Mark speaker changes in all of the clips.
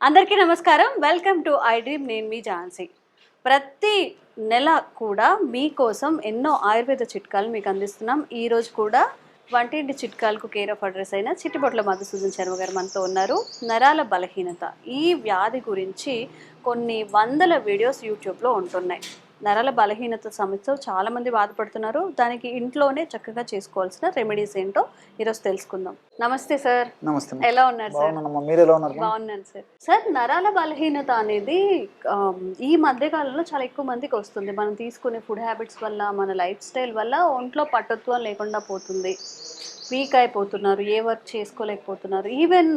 Speaker 1: అందరికీ నమస్కారం. Welcome to I dream. నేను మీ ఝాన్సీ. ప్రతి నెల కూడా మీకోసం ఎన్నో ఆయుర్వేద చిట్కాలు మీకు అందిస్తున్నాం. ఈ రోజు కూడా వంటింటి చిట్కాలకు కేర్ ఆఫ్ అడ్రస్ అయిన చిట్టిబొట్ల మధుసూదన్ శర్మ గారు మనతో ఉన్నారు. నరాల బలహీనత. ఈ వ్యాధి గురించి కొన్ని వందల వీడియోస్ యూట్యూబ్లో ఉంటున్నాయి. నరాల బలహీనత సమస్యతో చాలా మంది బాధపడుతున్నారు. దానికి ఇంట్లోనే చక్కగా చేసుకోవాల్సిన రెమెడీస్ ఏంటో ఈరోజు తెలుసుకుందాం. నమస్తే సార్.
Speaker 2: నమస్తే.
Speaker 1: ఎలా ఉన్నారు సార్?
Speaker 2: మీరు ఎలా ఉన్నారు?
Speaker 1: బాగున్నాను సార్. సార్ నరాల బలహీనత అనేది ఈ మధ్య కాలంలో చాలా ఎక్కువ మందికి వస్తుంది. మనం తీసుకునే ఫుడ్ హ్యాబిట్స్ వల్ల మన లైఫ్ స్టైల్ వల్ల ఒంట్లో పట్టుత్వం లేకుండా పోతుంది. వీక్ అయిపోతున్నారు ఏ వర్క్ చేసుకోలేకపోతున్నారు. ఈవెన్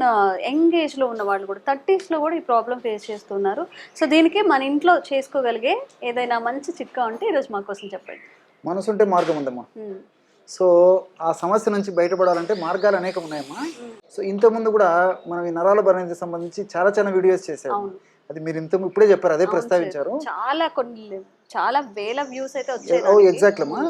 Speaker 1: యంగ్ ఏజ్లో ఉన్న వాళ్ళు కూడా థర్టీస్లో కూడా ఈ ప్రాబ్లం ఫేస్ చేస్తున్నారు. సో దీనికి మన ఇంట్లో చేసుకోగలిగే ఏదైనా మంచి చిట్కా ఉంటే ఈరోజు మా కోసం చెప్పండి.
Speaker 2: మనసుంటే మార్గం ఉందమ్మా. సో ఆ సమస్య నుంచి బయటపడాలంటే మార్గాలు అనేకం ఉన్నాయమ్మా సో ఇంతకుముందు కూడా మనం ఈ నరాల బలహీనతకి సంబంధించి చాలా చాలా వీడియోస్ చేసాము అది మీరు ఇంత ఇప్పుడే చెప్పారు అదే ప్రస్తావించారు.
Speaker 1: చాలా కొన్ని చాలా వేల వ్యూస్ అయితే వచ్చాయి.
Speaker 2: ఎగ్జాక్ట్లీ అమ్మా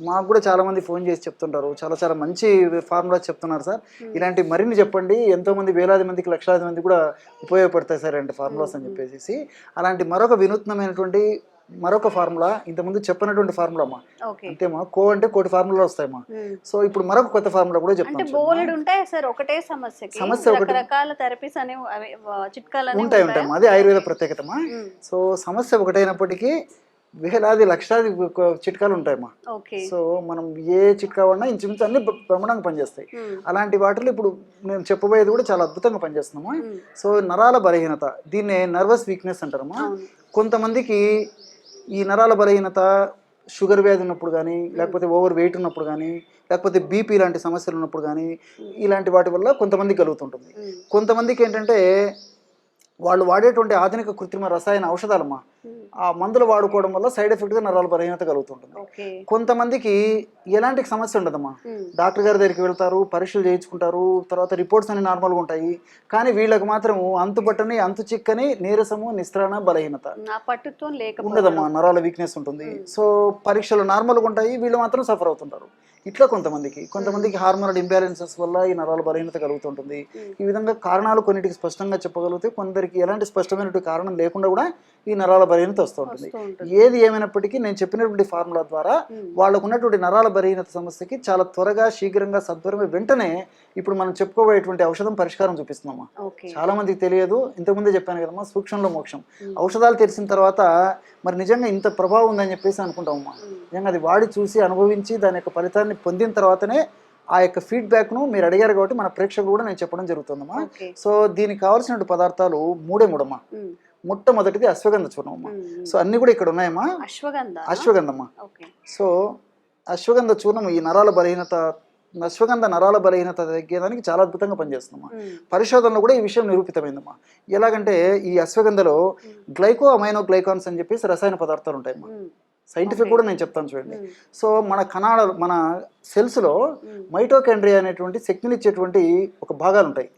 Speaker 2: మాకు కూడా చాలా మంది ఫోన్ చేసి చెప్తుంటారు. చాలా చాలా మంచి ఫార్ములా చెప్తున్నారు సార్. ఇలాంటి మరిన్ని చెప్పండి. ఎంతో మంది వేలాది మందికి లక్షలాది మంది కూడా ఉపయోగపడతాయి సార్ అంటే ఫార్ములాస్ అని చెప్పేసి అలాంటి మరొక వినూత్నమైనటువంటి మరొక ఫార్ములా ఇంతకుముందు చెప్పినటువంటి ఫార్ములా అమ్మా అంతేమా? కో అంటే కోటి ఫార్ములా వస్తాయమ్మా. సో ఇప్పుడు మరొక కొత్త ఫార్ములా కూడా చెప్తాను
Speaker 1: బోలెడు ఉంటాయి సార్? ఒకటే
Speaker 2: సమస్య
Speaker 1: రకరకాల థెరపీస్ చిట్కాలు
Speaker 2: ఉంటాయి
Speaker 1: ఉంటాయా?
Speaker 2: అది ఆయుర్వేద ప్రత్యేకతమా? సో సమస్య ఒకటైనప్పటికీ వేలాది లక్షలాది చిట్కాలు ఉంటాయమ్మా. సో మనం ఏ చిట్కా వాడినా ఇంచుమించు అన్ని బ్ర- బ్రహ్మాండంగా పనిచేస్తాయి. అలాంటి వాటిలో ఇప్పుడు నేను చెప్పబోయేది కూడా చాలా అద్భుతంగా పనిచేస్తున్నామా. సో నరాల బలహీనత దీన్నే నర్వస్ వీక్నెస్ అంటారమ్మా. కొంతమందికి ఈ నరాల బలహీనత షుగర్ వ్యాధి ఉన్నప్పుడు కానీ లేకపోతే ఓవర్ వెయిట్ ఉన్నప్పుడు కానీ లేకపోతే బీపీ లాంటి సమస్యలు ఉన్నప్పుడు కానీ ఇలాంటి వాటి వల్ల కొంతమందికి కలుగుతుంటుంది. కొంతమందికి ఏంటంటే వాళ్ళు వాడేటువంటి ఆధునిక కృత్రిమ రసాయన ఔషధాలమ్మా ఆ మందులు వాడుకోవడం వల్ల సైడ్ ఎఫెక్ట్గా నరాల బలహీనత కలుగుతుంటుంది. కొంతమందికి ఎలాంటి సమస్య ఉండదమ్మా.
Speaker 1: ఉమ్,
Speaker 2: డాక్టర్ గారి దగ్గరికి వెళ్తారు పరీక్షలు చేయించుకుంటారు తర్వాత రిపోర్ట్స్ అన్ని నార్మల్గా ఉంటాయి. కానీ వీళ్ళకి మాత్రం అంతుపట్టని అంతు చిక్కని నీరసము నిస్త్రాణ బలహీనత ఉండదమ్మా నరాల వీక్నెస్ ఉంటుంది. సో పరీక్షలు నార్మల్గా ఉంటాయి వీళ్ళు మాత్రం సఫర్ అవుతుంటారు. ఇట్లా కొంతమందికి కొంతమందికి హార్మోనల్ ఇంబ్యాలెన్సెస్ వల్ల ఈ నరాల బలహీనత కలుగుతుంటుంది. ఈ విధంగా కారణాలు కొన్నిటికి స్పష్టంగా చెప్పగలిగితే కొందరికి ఎలాంటి స్పష్టమైనటువంటి కారణం లేకుండా కూడా ఈ నరాల బలహీనత వస్తూ ఉంటుంది.
Speaker 1: వస్తూ ఉంటుంది.
Speaker 2: ఏది ఏమైనప్పటికీ నేను చెప్పినటువంటి ఫార్ములా ద్వారా వాళ్ళకు ఉన్నటువంటి నరాల బలహీనత సమస్యకి చాలా త్వరగా శీఘ్రంగా సత్వరమే వెంటనే ఇప్పుడు మనం చెప్పుకోబోయేటువంటి ఔషధం పరిష్కారం చూపిస్తున్నామా? చాలా మందికి తెలియదు. ఇంతకుముందే చెప్పాను కదమ్మా సూక్ష్మంలో మోక్షం. ఔషధాలు తెలిసిన తర్వాత మరి నిజంగా ఇంత ప్రభావం ఉందని చెప్పేసి అనుకుంటామమ్మా. నిజంగా అది వాడి చూసి అనుభవించి దాని యొక్క ఫలితాన్ని పొందిన తర్వాతనే ఆ యొక్క ఫీడ్బ్యాక్ను మీరు అడిగారు కాబట్టి మన ప్రేక్షకులు కూడా నేను చెప్పడం జరుగుతుందమ్మా. సో దీనికి కావాల్సిన పదార్థాలు మూడే మూడమ్మా మొట్టమొదటిది అశ్వగంధ చూర్ణం అమ్మా సో అన్ని కూడా ఇక్కడ ఉన్నాయమ్మా
Speaker 1: అశ్వగంధ?
Speaker 2: అశ్వగంధమ్మా. సో అశ్వగంధ చూర్ణం ఈ నరాల బలహీనత అశ్వగంధ నరాల బలహీనత తగ్గేదానికి చాలా అద్భుతంగా పనిచేస్తుందమ్మా. పరిశోధనలో కూడా ఈ విషయం నిరూపితమైందమ్మా. ఎలాగంటే ఈ అశ్వగంధలో గ్లైకో అమైనో గ్లైకాన్స్ అని చెప్పేసి రసాయన పదార్థాలు ఉంటాయమ్మా. సైంటిఫిక్. కూడా నేను చెప్తాను చూడండి. సో మన కణాలు మన సెల్స్లో మైటోకాండ్రియా అనేటువంటి శక్తిని ఇచ్చేటువంటి ఒక భాగాలు ఉంటాయి.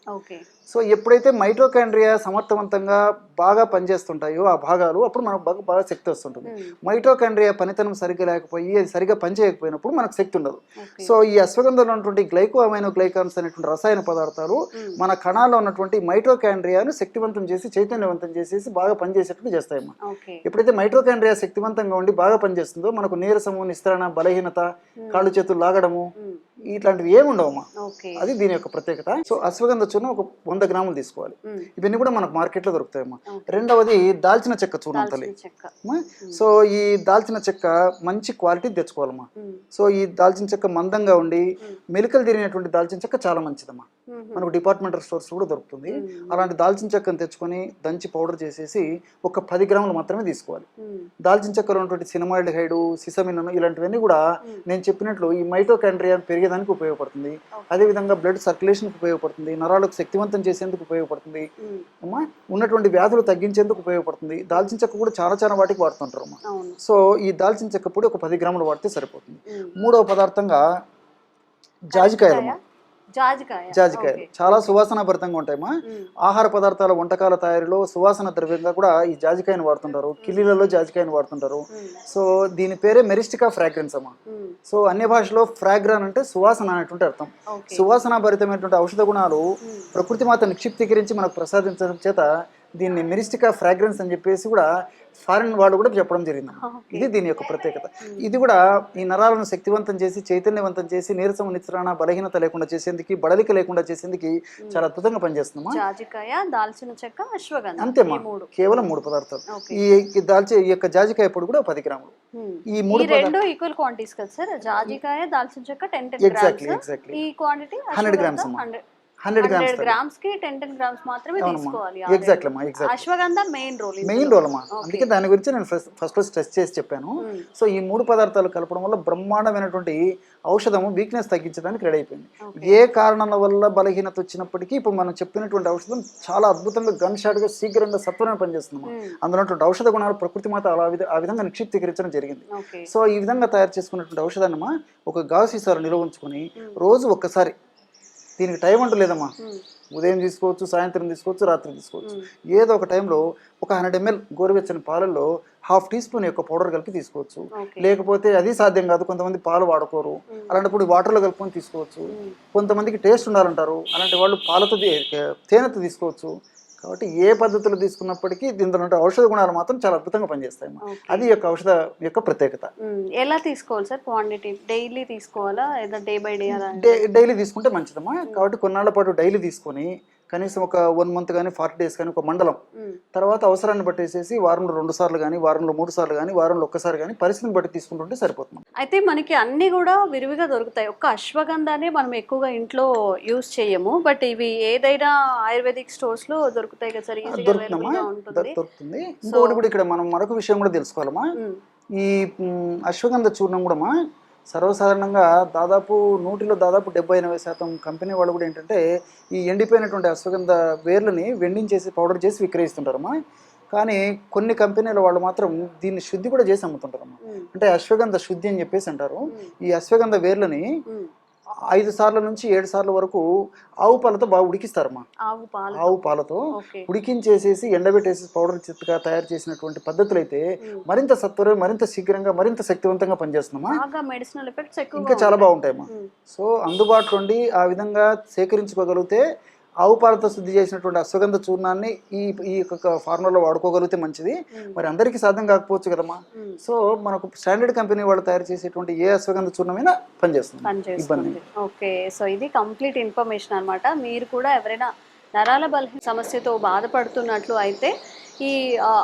Speaker 2: సో ఎప్పుడైతే మైటోకాండ్రియా సమర్థవంతంగా బాగా పనిచేస్తుంటాయో ఆ భాగాలు అప్పుడు మనకు బాగా బాగా శక్తి వస్తుంటుంది. మైటోకాండ్రియా పనితనం సరిగ్గా లేకపోయి అది సరిగ్గా పనిచేయకపోయినప్పుడు మనకు శక్తి ఉండదు. సో ఈ అశ్వగంధంలో ఉన్నటువంటి గ్లైకో అమైనో గ్లైకాన్స్ అనేటువంటి రసాయన పదార్థాలు మన కణాల్లో ఉన్నటువంటి మైటోకాండ్రియాను శక్తివంతం చేసి చైతన్యవంతం చేసేసి బాగా పనిచేసేటట్టు చేస్తాయమ్మా
Speaker 1: ఓకే.
Speaker 2: ఎప్పుడైతే మైటోకాండ్రియా శక్తివంతంగా ఉండి బాగా పనిచేస్తుందో మనకు నీరసము నిస్త్రణ బలహీనత కాళ్ళు చేతులు లాగడము
Speaker 1: ఉమ్,
Speaker 2: ఇట్లాంటివి ఏమి ఉండవమ్మా. అది దీని యొక్క ప్రత్యేకత. సో అశ్వగంధ చూర్ణం ఒక వంద గ్రాములు తీసుకోవాలి. ఇవన్నీ కూడా మనకు మార్కెట్లో దొరుకుతాయమ్మా. రెండవది దాల్చిన చెక్క చూర్ణం తల్లి. సో ఈ దాల్చిన చెక్క మంచి క్వాలిటీ తెచ్చుకోవాలమ్మా. సో ఈ దాల్చిన చెక్క మందంగా ఉండి మెలికలు తిరిగినటువంటి దాల్చిన చెక్క చాలా మంచిదమ్మా. మనకు డిపార్ట్మెంటల్ స్టోర్స్ కూడా దొరుకుతుంది. అలాంటి దాల్చిన చెక్కను తెచ్చుకొని దంచి పౌడర్ చేసేసి ఒక పది గ్రాములు మాత్రమే తీసుకోవాలి. దాల్చిన చెక్కలో ఉన్నటువంటి సినిమాయిడ్ హైడు సిసమిన్ ఇలాంటివన్నీ కూడా నేను చెప్పినట్లు ఈ మైటోకాండ్రియా పెరిగేదానికి ఉపయోగపడుతుంది. అదేవిధంగా బ్లడ్ సర్క్యులేషన్కి ఉపయోగపడుతుంది. నరాలకు శక్తివంతం చేసేందుకు ఉపయోగపడుతుంది. అమ్మా ఉన్నటువంటి వ్యాధులు తగ్గించేందుకు ఉపయోగపడుతుంది. దాల్చిన చెక్క కూడా చాలా చాలా వాటికి వాడుతుంటారు అమ్మా. సో ఈ దాల్చిన చెక్క పొడి ఒక పది గ్రాములు వాడితే సరిపోతుంది. మూడవ పదార్థంగా జాజికాయలమ్మ
Speaker 1: జాజికాయ.
Speaker 2: చాలా సువాసన భరితంగా ఉంటాయమ్మా
Speaker 1: మ్మ్.
Speaker 2: ఆహార పదార్థాల వంటకాల తయారీలో సువాసన ద్రవ్యంగా కూడా ఈ జాజికాయను వాడుతుంటారు కిల్లీలలో జాజికాయను వాడుతుంటారు. సో దీని పేరే మెరిస్టికా ఫ్రాగ్రెన్స్ అమ్మా
Speaker 1: మ్మ్.
Speaker 2: సో అన్య భాషలో ఫ్రాగ్రాన్ అంటే సువాసన అనేటువంటి అర్థం సువాసన భరితమైనటువంటి ఔషధ గుణాలు. ప్రకృతి మాత నిక్షిప్తీకరించి మనకు ప్రసాదించడం చేత దీన్ని మెరిస్టికా ఫ్రాగ్రెన్స్ అని చెప్పేసి కూడా ఫారిన్ వాళ్ళు కూడా చెప్పడం జరిగింది. ఇది దీని యొక్క ప్రత్యేకత. ఇది కూడా ఈ నరాలను శక్తివంతం చేసి చైతన్యవంతం చేసి నీరసం నిత్రాణ బలహీనత లేకుండా చేసేందుకు బడలిక లేకుండా చేసేందుకు చాలా అద్భుతంగా పనిచేస్తుందమ్మా.
Speaker 1: జాజికాయ దాల్చిన చెక్క అశ్వగంధ
Speaker 2: అంతేమ్మా
Speaker 1: ఈ మూడు.
Speaker 2: కేవలం మూడు పదార్థాలు. ఈ దాల్చే ఈ యొక్క జాజికాయ పొడి కూడా పది గ్రాములు. ఈ మూడు
Speaker 1: రెండు ఈక్వల్ క్వాంటిటీస్ కదా సార్? జాజికాయ దాల్చిన చెక్క టెన్ టెన్
Speaker 2: ఎగ్జాక్ట్లీ ఎగ్జాక్ట్లీ
Speaker 1: ఈ క్వాంటిటీ
Speaker 2: హండ్రెడ్ గ్రామ్స్ అమ్మా. హండ్రెడ్ గ్రామ్స్
Speaker 1: గ్రామ్స్కి టెన్ టెన్ గ్రామ్స్ మాత్రమే తీసుకోవాలి రెండు.
Speaker 2: అమ్మా exact
Speaker 1: ashwagandha main role
Speaker 2: main role అమ్మా. అందుకే దాని గురించి నేను ఫస్ట్ ఫస్ట్ స్ట్రెస్ చేసి చెప్పాను. సో ఈ మూడు పదార్థాలు కలపడం వల్ల బ్రహ్మాండమైనటువంటి ఔషధము వీక్నెస్ తగ్గించడానికి రెడీ అయిపోయింది. ఏ కారణాల వల్ల బలహీనత వచ్చినప్పటికీ ఇప్పుడు మనం చెప్పినటువంటి ఔషధం చాలా అద్భుతంగా గన్ షాట్గా శీఘ్రంగా సత్వరమే పనిచేస్తుంది
Speaker 1: మ్మ్.
Speaker 2: అందులో ఉన్నటువంటి ఔషధ గుణాలు ప్రకృతి మాత అలా ఆ విధంగా నిక్షిప్తీకరించడం జరిగింది. సో ఈ విధంగా తయారు చేసుకున్నటువంటి ఔషధాన్ని ఒక గాజు సీసాలు నిల్వ ఉంచుకొని రోజు ఒక్కసారి దీనికి టైం అంటూ లేదమ్మా
Speaker 1: మ్మ్.
Speaker 2: ఉదయం తీసుకోవచ్చు సాయంత్రం తీసుకోవచ్చు రాత్రి తీసుకోవచ్చు. ఏదో ఒక టైంలో ఒక హండ్రెడ్ ఎంఎల్ గోరువెచ్చని పాలల్లో హాఫ్ టీ స్పూన్ యొక్క పౌడర్ కలిపి తీసుకోవచ్చు. లేకపోతే అది సాధ్యం కాదు కొంతమంది పాలు వాడుకోరు. అలాంటప్పుడు వాటర్లో కలుపుకొని తీసుకోవచ్చు. కొంతమందికి టేస్ట్ ఉండాలంటారు. అలాంటి వాళ్ళు పాలతో తేనెతో తీసుకోవచ్చు. కాబట్టి ఏ పద్ధతిలో తీసుకున్నప్పటికీ దీంట్లో ఔషధ గుణాలు మాత్రం చాలా అద్భుతంగా పనిచేస్తాయి. అది యొక్క ఔషధ యొక్క ప్రత్యేకత.
Speaker 1: ఎలా తీసుకోవాలి సార్ క్వాంటిటీ? డైలీ తీసుకోవాలా? డే బై డే
Speaker 2: డైలీ తీసుకుంటే మంచిదమ్మా. కాబట్టి కొన్నాళ్ళ పాటు డైలీ తీసుకొని కనీసం ఒక వన్ మంత్ కానీ ఫార్టీ డేస్ కానీ ఒక మండలం. తర్వాత అవసరాన్ని బట్టేసేసి వారంలో రెండు సార్లు కానీ వారంలో మూడు సార్లు కానీ వారంలో ఒక్కసారి కానీ పరిస్థితిని బట్టి తీసుకుంటుంటే సరిపోతుంది
Speaker 1: అయితే మనకి అన్ని కూడా విరివిగా దొరుకుతాయి. ఒక్క అశ్వగంధానే మనం ఎక్కువగా ఇంట్లో యూజ్ చేయము. బట్ ఇవి ఏదైనా ఆయుర్వేదిక్ స్టోర్స్లో దొరుకుతాయి కదా సార్?
Speaker 2: దొరుకుతుంది. ఇంకొకటి కూడా ఇక్కడ మనం మరొక విషయం కూడా తెలుసుకోవాలమ్మా.
Speaker 1: మ్మ్.
Speaker 2: ఈ అశ్వగంధ చూర్ణం కూడా సర్వసాధారణంగా దాదాపు నూటిలో దాదాపు డెబ్బై ఎనభై శాతం కంపెనీ వాళ్ళు కూడా ఏంటంటే ఈ ఎండిపోయినటువంటి అశ్వగంధ వేర్లని వెండించేసి పౌడర్ చేసి విక్రయిస్తుంటారమ్మా కానీ కొన్ని కంపెనీల వాళ్ళు మాత్రం దీన్ని శుద్ధి కూడా చేసి అమ్ముతుంటారమ్మా
Speaker 1: మ్మ్.
Speaker 2: అంటే అశ్వగంధ శుద్ధి అని చెప్పేసి అంటారు. ఈ అశ్వగంధ వేర్లని. ఐదు సార్ల నుంచి ఏడు సార్ల వరకు ఆవు పాలతో బాగా ఉడికిస్తారమ్మా.
Speaker 1: ఆవు పాలు
Speaker 2: ఆవు పాలతో ఉడికించేసేసి ఎండబెట్టేసి పౌడర్ చిత్తగా తయారు చేసినటువంటి పద్ధతులు అయితే. మరింత సత్వరం మరింత శీఘ్రంగా మరింత శక్తివంతంగా పనిచేస్తున్నామా ఇంకా చాలా బాగుంటాయమ్మా. సో అందుబాటులో ఉండి ఆ విధంగా సేకరించుకోగలిగితే ఆవు పాలతో శుద్ధి చేసినటువంటి అశ్వగంధ చూర్ణాన్ని ఈ ఈ యొక్క ఫార్ములాలో వాడుకోగలిగితే మంచిది. మరి అందరికీ సాధ్యం కాకపోవచ్చు కదమ్మా? సో మనకు స్టాండర్డ్ కంపెనీ వాళ్ళు తయారు చేసేటువంటి ఏ అశ్వగంధ చూర్ణమైనా పనిచేస్తుంది. ఇబ్బంది
Speaker 1: ఓకే. సో ఇది కంప్లీట్ ఇన్ఫర్మేషన్ అన్నమాట. మీరు కూడా ఎవరైనా నరాల బలహీన సమస్యతో బాధపడుతున్నట్లు అయితే ఈ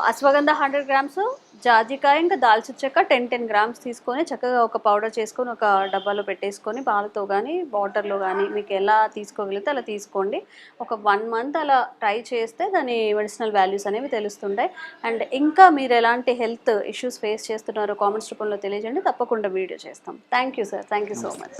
Speaker 1: అశ్వగంధ హండ్రెడ్ గ్రామ్స్ జాజికాయ ఇంకా దాల్చిన చెక్క టెన్ టెన్ గ్రామ్స్ తీసుకొని చక్కగా ఒక పౌడర్ చేసుకొని ఒక డబ్బాలో పెట్టేసుకొని పాలతో కానీ వాటర్లో కానీ మీకు ఎలా తీసుకోగలిగితే అలా తీసుకోండి. ఒక వన్ మంత్ అలా ట్రై చేస్తే దాని మెడిసినల్ వాల్యూస్ అనేవి తెలుస్తుంటాయి. అండ్ ఇంకా మీరు ఎలాంటి హెల్త్ ఇష్యూస్ ఫేస్ చేస్తున్నారో కామెంట్స్ రూపంలో తెలియజేయండి. తప్పకుండా వీడియో చేస్తాం. Thank you sir thank you so much